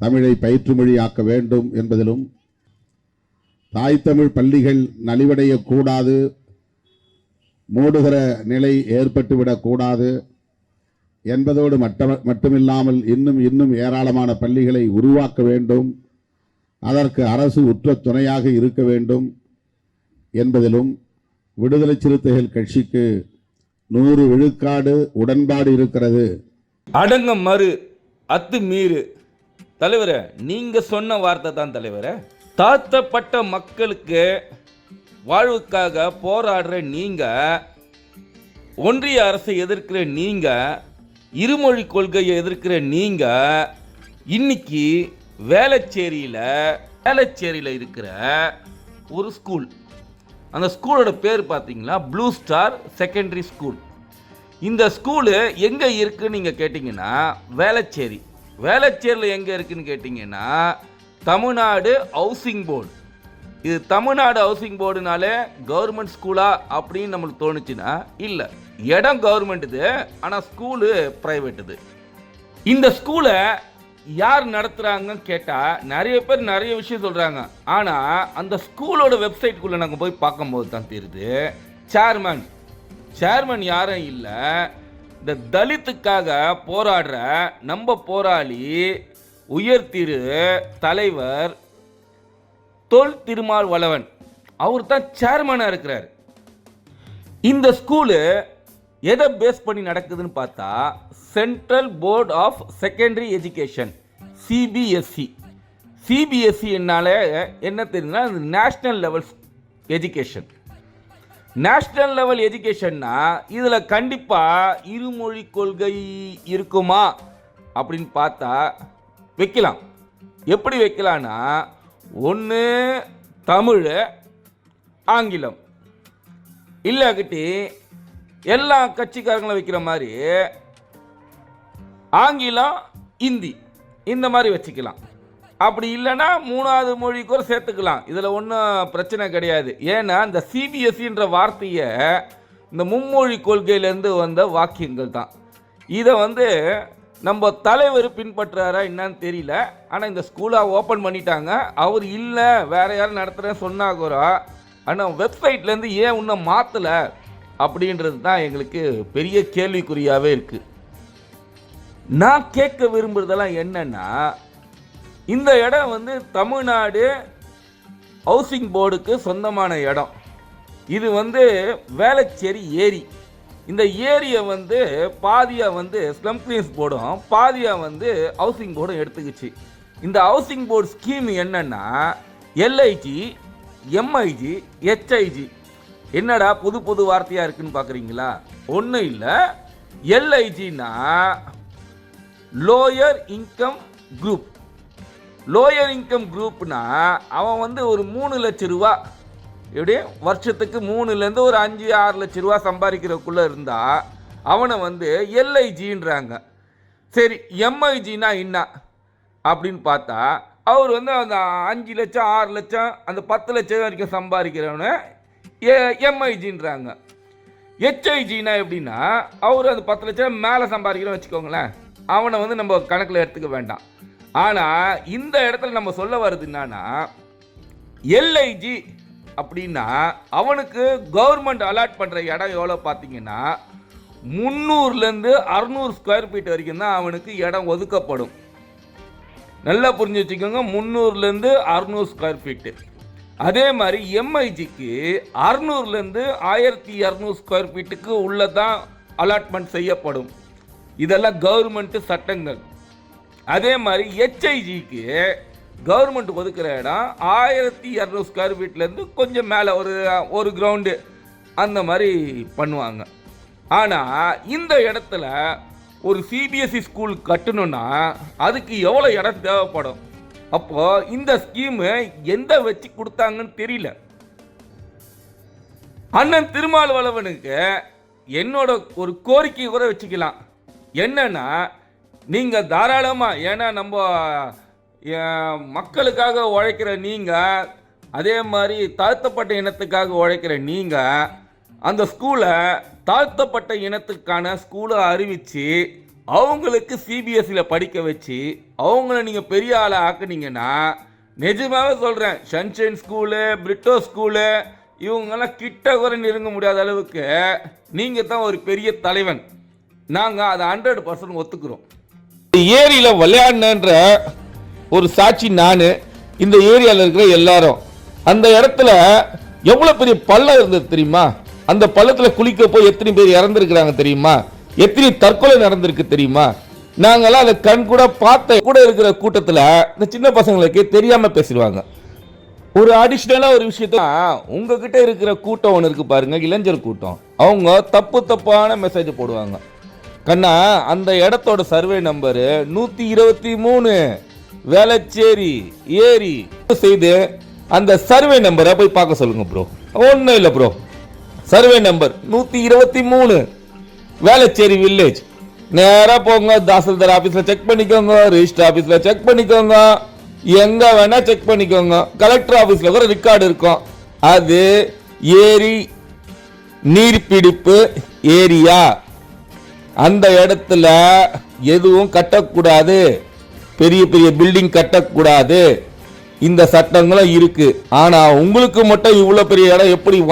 தமிழை பயிற்று மொழியாக்க வேண்டும் என்பதிலும் தாய் தமிழ் பள்ளிகள் நலிவடையக்கூடாது மூடுகிற நிலை ஏற்பட்டுவிடக்கூடாது என்பதோடு மட்ட மட்டுமில்லாமல் இன்னும் இன்னும் ஏராளமான பள்ளிகளை உருவாக்க வேண்டும் அதற்கு அரசு உற்ற துணையாக இருக்க வேண்டும் என்பதிலும் விடுதலை சிறுத்தைகள் கட்சிக்கு நூறு விழுக்காடு உடன்பாடு இருக்கிறது. அடங்க மறு அத்து மீறு. தலைவரே நீங்க சொன்ன வார்த்தை தான் தலைவரே. தாழ்த்தப்பட்ட மக்களுக்கு வாழ்வுக்காக போராடுற நீங்க ஒன்றிய அரசை எதிர்க்கிற நீங்க இருமொழி கொள்கையை எதிர்க்கிற நீங்க இன்னைக்கு வேளச்சேரியில் வேளச்சேரியில் இருக்கிற ஒரு ஸ்கூல் அந்த ஸ்கூலோட பேர் பார்த்தீங்களா? ப்ளூ ஸ்டார் செகண்டரி ஸ்கூல் இந்த ஸ்கூலு எங்கே இருக்குன்னு நீங்கள் கேட்டிங்கன்னா வேளச்சேரி. வேளச்சேரியில் எங்கே இருக்குன்னு கேட்டிங்கன்னா தமிழ்நாடு ஹவுசிங் போர்டு இது தமிழ்நாடு ஹவுசிங் போர்டுனாலே கவர்மெண்ட் ஸ்கூலா அப்படின்னு நம்மளுக்கு தோணுச்சுன்னா இல்லை. இடம் கவர்மெண்ட் இது ஆனால் ஸ்கூலு ப்ரைவேட் இது இந்த ஸ்கூலை யார் நடத்துகிறாங்கன்னு கேட்டால் நிறைய பேர் நிறைய விஷயம் சொல்கிறாங்க ஆனால் அந்த ஸ்கூலோட வெப்சைட்குள்ளே நாங்கள் போய் பார்க்கும்போது தான் தெரியுது சேர்மன் சேர்மன் யாரும் இல்லை. இந்த தலித்துக்காக போராடுற நம்ம போராளி உயர் திரு தலைவர் தொல் திருமால் வளவன் அவர் தான் சேர்மனாக இருக்கிறார். இந்த ஸ்கூலு எதை பேஸ் பண்ணி நடக்குதுன்னு பார்த்தா central board of secondary education CBSE CBSE என்ன தெரியுதுன்னா national level education national level எஜுகேஷன்னா இதில் கண்டிப்பாக இருமொழி கொள்கை இருக்குமா அப்படின்னு பார்த்தா வைக்கலாம். எப்படி வைக்கலான்னா ஒன்று தமிழ் ஆங்கிலம். இல்லாக்கிட்டி எல்லா கட்சிக்காரங்களும் வைக்கிற மாதிரி ஆங்கிலம் இந்தி இந்த மாதிரி வச்சுக்கலாம். அப்படி இல்லைன்னா மூணாவது மொழி கூட சேர்த்துக்கலாம். இதில் ஒன்றும் பிரச்சனை கிடையாது. ஏன்னா இந்த சிபிஎஸ்சின்ற வார்த்தையை இந்த மும்மொழி கொள்கையிலேருந்து வந்த வாக்கியங்கள் தான். இதை வந்து நம்ம தலைவர் பின்பற்றுறாரா என்னன்னு தெரியல. ஆனால் இந்த ஸ்கூலை ஓப்பன் பண்ணிட்டாங்க. அவர் இல்லை வேற யாரும் நடத்துகிறேன்னு சொன்னா கூட ஆனால் வெப்சைட்லேருந்து ஏன் இன்னும் மாற்றலை அப்படின்றது தான் எங்களுக்கு பெரிய கேள்விக்குறியாகவே இருக்குது நான் கேட்க விரும்புகிறதெல்லாம் என்னென்னா இந்த இடம் வந்து தமிழ்நாடு ஹவுசிங் போர்டுக்கு சொந்தமான இடம். இது வந்து வேளச்சேரி ஏரி. இந்த ஏரியை வந்து பாதியாக வந்து ஸ்லம் கிளீன்ஸ் போர்டும் பாதியாக வந்து ஹவுசிங் போர்டும் எடுத்துக்கிச்சு. இந்த ஹவுசிங் போர்டு ஸ்கீம் என்னன்னா எல்ஐஜி எம்ஐஜி ஹெச்ஐஜி என்னடா புது புது வார்த்தையாக இருக்குன்னு பார்க்குறீங்களா ஒன்றும் இல்லை. எல்ஐஜினா lower income group lower income குரூப்னா அவன் வந்து ஒரு மூணு லட்ச ரூபா எப்படி? வருஷத்துக்கு மூணுலேருந்து ஒரு அஞ்சு ஆறு லட்ச ரூபா சம்பாதிக்கிறதுக்குள்ளே இருந்தால் அவனை வந்து எல்ஐஜின்றாங்க சரி எம்ஐஜினா என்ன? அப்படின்னு பார்த்தா அவர் வந்து அந்த அஞ்சு லட்சம் ஆறு லட்சம் அந்த பத்து லட்சம் வரைக்கும் சம்பாதிக்கிறவனை எம்ஐஜின்றாங்க ஹெச்ஐஜினா எப்படின்னா அவர் அந்த பத்து லட்சம் மேலே சம்பாதிக்கிறோன்னு வச்சுக்கோங்களேன் அவனை வந்து நம்ம கணக்கில் எடுத்துக்க வேண்டாம். ஆனால் இந்த இடத்துல நம்ம சொல்ல வர்றது என்னன்னா எல்ஐஜி அப்படின்னா அவனுக்கு கவர்மெண்ட் அலாட் பண்ணுற இடம் எவ்வளோ பார்த்தீங்கன்னா முந்நூறுலேருந்து அறுநூறு ஸ்கொயர் ஃபீட் வரைக்கும் தான் அவனுக்கு இடம் ஒதுக்கப்படும். நல்லா புரிஞ்சு வச்சுக்கோங்க முந்நூறுலேருந்து அறுநூறு ஸ்கொயர் ஃபீட்டு அதே மாதிரி எம்ஐஜிக்கு அறுநூறுலேருந்து ஆயிரத்தி இரநூறு ஸ்கொயர் ஃபீட்டுக்கு உள்ளே தான் அலாட்மெண்ட் செய்யப்படும். இதெல்லாம் கவர்மெண்ட்டு சட்டங்கள். அதே மாதிரி ஹெச்ஐஜிக்கு கவர்மெண்ட் ஒதுக்குற இடம் ஆயிரத்தி இரநூறு ஸ்கொயர் ஃபீட்லேருந்து கொஞ்சம் மேலே ஒரு ஒரு கிரவுண்டு அந்த மாதிரி பண்ணுவாங்க. ஆனால் இந்த இடத்துல ஒரு சிபிஎஸ்சி ஸ்கூல் கட்டணும்னா அதுக்கு எவ்வளோ இடம் தேவைப்படும்? அப்போது இந்த ஸ்கீமு எந்த வச்சு கொடுத்தாங்கன்னு தெரியல. அண்ணன் திருமாவளவனுக்கு என்னோட ஒரு கோரிக்கை கூட வச்சுக்கலாம். என்னன்னா நீங்கள் தாராளமாக ஏன்னா நம்ம மக்களுக்காக உழைக்கிற நீங்கள் அதே மாதிரி தாழ்த்தப்பட்ட இனத்துக்காக உழைக்கிற நீங்கள் அந்த ஸ்கூலை தாழ்த்தப்பட்ட இனத்துக்கான ஸ்கூலை அறிவித்து அவங்களுக்கு சிபிஎஸ்சியில் படிக்க வச்சு அவங்கள நீங்கள் பெரிய ஆளை ஆக்குனீங்கன்னா நிஜமாகவே சொல்கிறேன் சன்ஷைன் ஸ்கூலு பிரிட்டோ ஸ்கூலு இவங்கெல்லாம் கிட்ட குறை நெருங்க முடியாத அளவுக்கு நீங்கள் தான் ஒரு பெரிய தலைவன். நாங்கள் அதை ஹண்ட்ரட் பர்சன்ட் ஒத்துக்கிறோம். ஏரியில் விளையாடினன்ற ஒரு சாட்சி நான் இந்த ஏரியாவில் இருக்கிற எல்லாரும். அந்த இடத்துல எவ்வளோ பெரிய பள்ளம் இருந்தது தெரியுமா? அந்த பள்ளத்தில் குளிக்க போய் எத்தனை பேர் இறந்துருக்குறாங்க தெரியுமா? எத்தனை தற்கொலை நடந்திருக்கு தெரியுமா? நாங்கெல்லாம் அதை கண் கூட பார்த்த கூட இருக்கிற கூட்டத்தில் இந்த சின்ன பசங்களுக்கு தெரியாமல் பேசிடுவாங்க. ஒரு அடிஷ்னலாக ஒரு விஷயத்த உங்ககிட்ட இருக்கிற கூட்டம் ஒன்று இருக்கு பாருங்க இளைஞர் கூட்டம். அவங்க தப்பு தப்பான மெசேஜ் போடுவாங்க. கண்ணா அந்த இடத்தோட சர்வே நம்பரு நூத்தி இருபத்தி மூணு. வேளச்சேரி ஏரி. செய்து அந்த சர்வே நம்பரை போய் பார்க்க சொல்லுங்க ப்ரோ ஒன்றும் இல்லை ப்ரோ சர்வே நம்பர் நூத்தி இருபத்தி மூணு. வேளச்சேரி வில்லேஜ் நேராக போங்க தாசில்தார் ஆஃபீஸில் செக் பண்ணிக்கோங்க ரிஜிஸ்டர் ஆஃபீஸில் செக் பண்ணிக்கோங்க. எங்கே வேணால் செக் பண்ணிக்கோங்க. கலெக்டர் ஆஃபீஸில் கூட ரெக்கார்டு இருக்கும். அது ஏரி நீர்பிடிப்பு ஏரியா. அந்த இடத்துல எதுவும் கட்டக்கூடாது. பெரிய பெரிய பில்டிங் கட்டக்கூடாது. இந்த சட்டங்களும் இருக்கு. ஆனா உங்களுக்கு மட்டும் இவ்வளவு பெரிய இடம் எப்படி